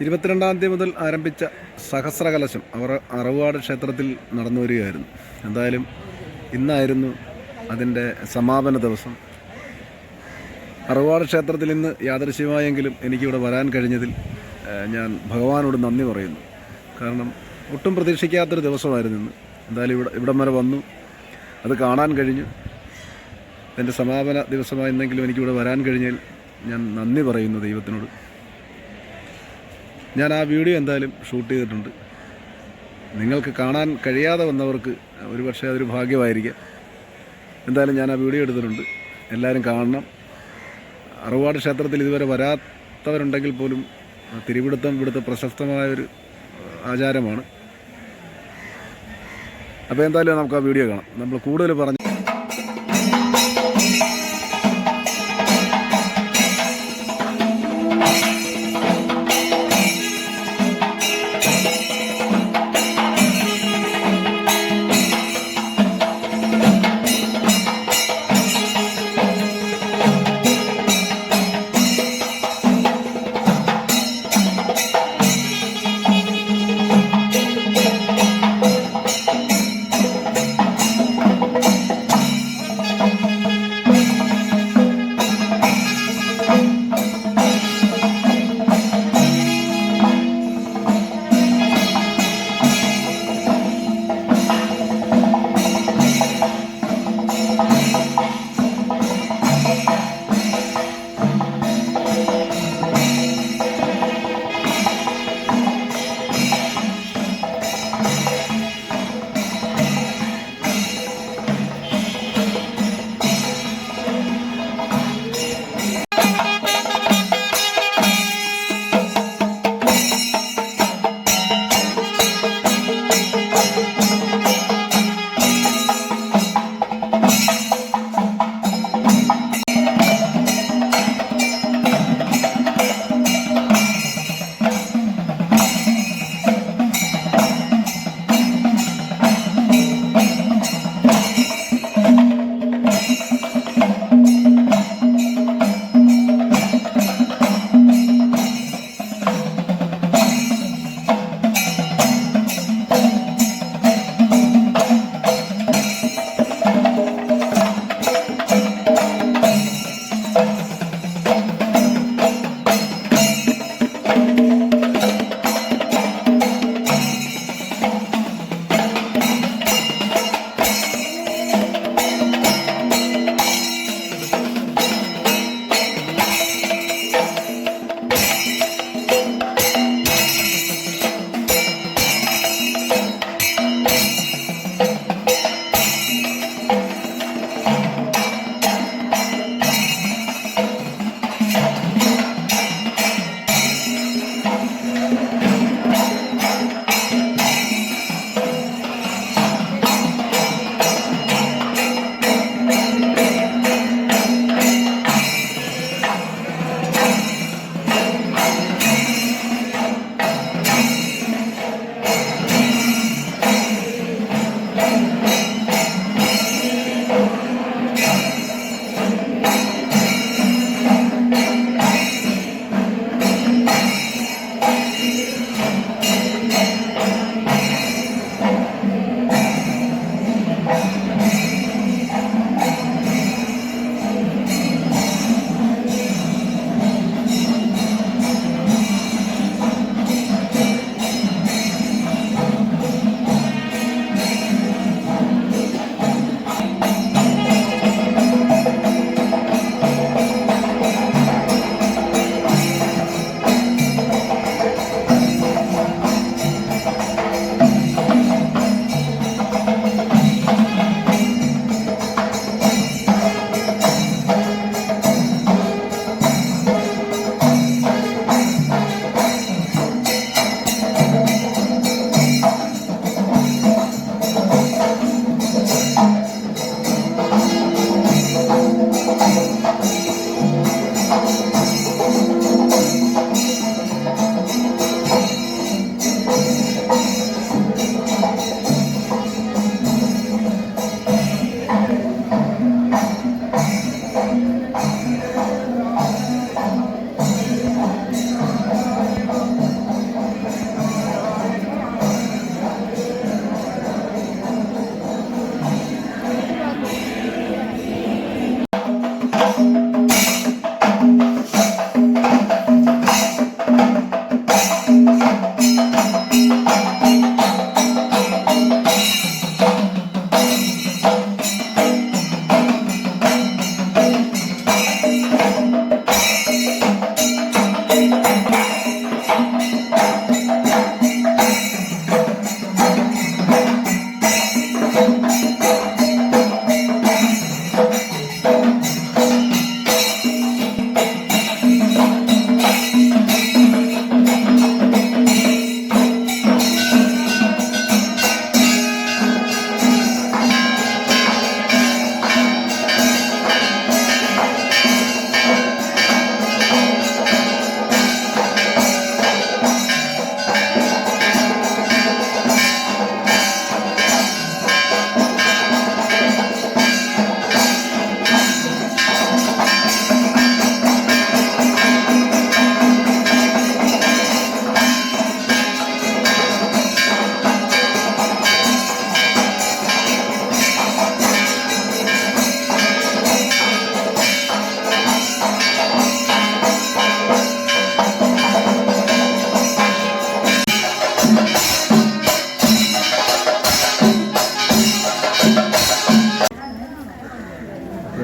ഇരുപത്തിരണ്ടാം തീയതി മുതൽ ആരംഭിച്ച സഹസ്രകലശം അവർ അറവാട് ക്ഷേത്രത്തിൽ നടന്നു വരികയായിരുന്നു. എന്തായാലും ഇന്നായിരുന്നു അതിന്റെ സമാപന ദിവസം. അറവാട് ക്ഷേത്രത്തിൽ ഇന്ന് യാദൃശ്യമായെങ്കിലും എനിക്കിവിടെ വരാൻ കഴിഞ്ഞതിൽ ഞാൻ ഭഗവാനോട് നന്ദി പറയുന്നു. കാരണം ഒട്ടും പ്രതീക്ഷിക്കാത്തൊരു ദിവസമായിരുന്നു ഇന്ന്. എന്തായാലും ഇവിടെ ഇവിടം വരെ വന്നു. അത് കാണാൻ കഴിഞ്ഞു. എന്റെ സമാപന ദിവസമായിരുന്നെങ്കിലും എനിക്കിവിടെ വരാൻ കഴിഞ്ഞതിൽ ഞാൻ നന്ദി പറയുന്നു ദൈവത്തിനോട്. ഞാൻ ആ വീഡിയോ എന്തായാലും ഷൂട്ട് ചെയ്തിട്ടുണ്ട്. നിങ്ങൾക്ക് കാണാൻ കഴിയാതെ വന്നവർക്ക് ഒരു ഒരുപക്ഷെ അതൊരു ഭാഗ്യമായിരിക്കാം. എന്തായാലും ഞാൻ ആ വീഡിയോ എടുത്തിട്ടുണ്ട്. എല്ലാവരും കാണണം. അറുവാട് ക്ഷേത്രത്തിൽ ഇതുവരെ വരാത്തവരുണ്ടെങ്കിൽ പോലും തിരുവിടുത്തം ഇവിടുത്തെ പ്രശസ്തമായൊരു ആചാരമാണ്. അപ്പോൾ എന്തായാലും നമുക്ക് ആ വീഡിയോ കാണാം. നമ്മൾ കൂടുതൽ പറഞ്ഞു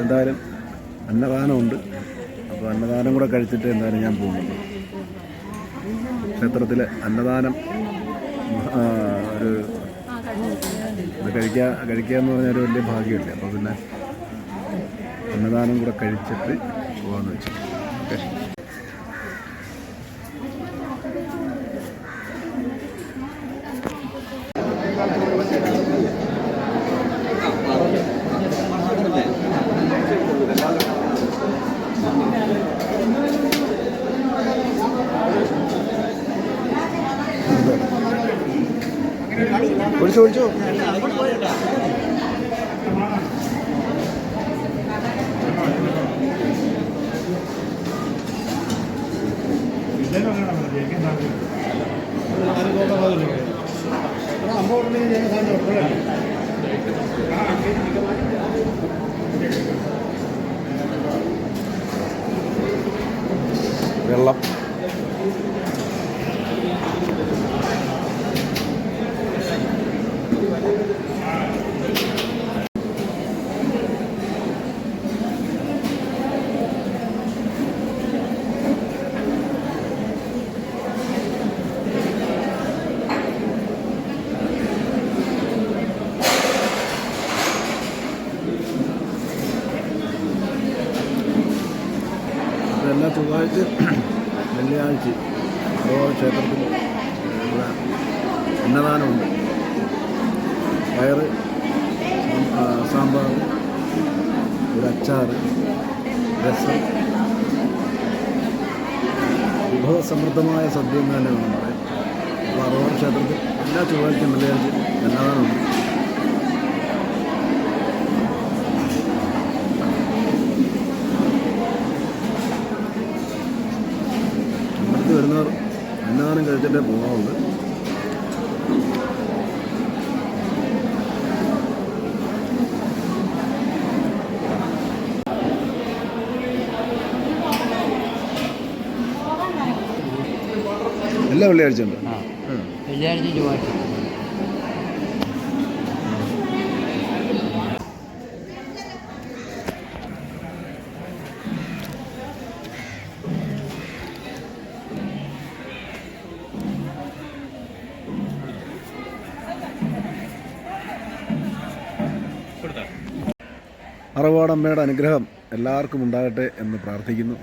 എന്തായാലും അന്നദാനമുണ്ട്. അപ്പോൾ അന്നദാനം കൂടെ കഴിച്ചിട്ട് എന്തായാലും ഞാൻ പോകുന്നുണ്ട് ക്ഷേത്രത്തിലെ അന്നദാനം ഒരു ഇത് കഴിക്കുക കഴിക്കുക എന്ന് പറഞ്ഞാൽ ഒരു വലിയ ഭാഗ്യമല്ലേ. അപ്പോൾ പിന്നെ അന്നദാനം കൂടെ കഴിച്ചിട്ട് പോകാമെന്ന് വെച്ചു. ഓക്കെ. ഒഴിച്ചോ വിളിച്ചു. വെള്ളം. എല്ലാ ചൊവ്വാഴ്ച വെള്ളിയാഴ്ച ഓരോ ക്ഷേത്രത്തിൽ ഇവിടെ അന്നദാനമുണ്ട്. പയറ് സാമ്പാർ ഒരു അച്ചാർ രസം. വിഭവസമൃദ്ധമായ സദ്യ എന്ന് തന്നെ വേണം പറയാം അപ്പോൾ അറുപത് ക്ഷേത്രത്തിൽ എല്ലാ ചൊവ്വാഴ്ചയും വെള്ളിയാഴ്ച എല്ലാതാണ് അമ്പലത്തിൽ വരുന്നവർ അന്നദാനം കഴിച്ചിട്ടേ പോകാവുള്ളൂ. എല്ലാ വെള്ളിയാഴ്ച ഉണ്ട് ആ വെള്ളിയാഴ്ച ചൊവ്വാഴ്ച. അറവാടമ്മയുടെ അനുഗ്രഹം എല്ലാവർക്കും ഉണ്ടാകട്ടെ എന്ന് പ്രാർത്ഥിക്കുന്നു.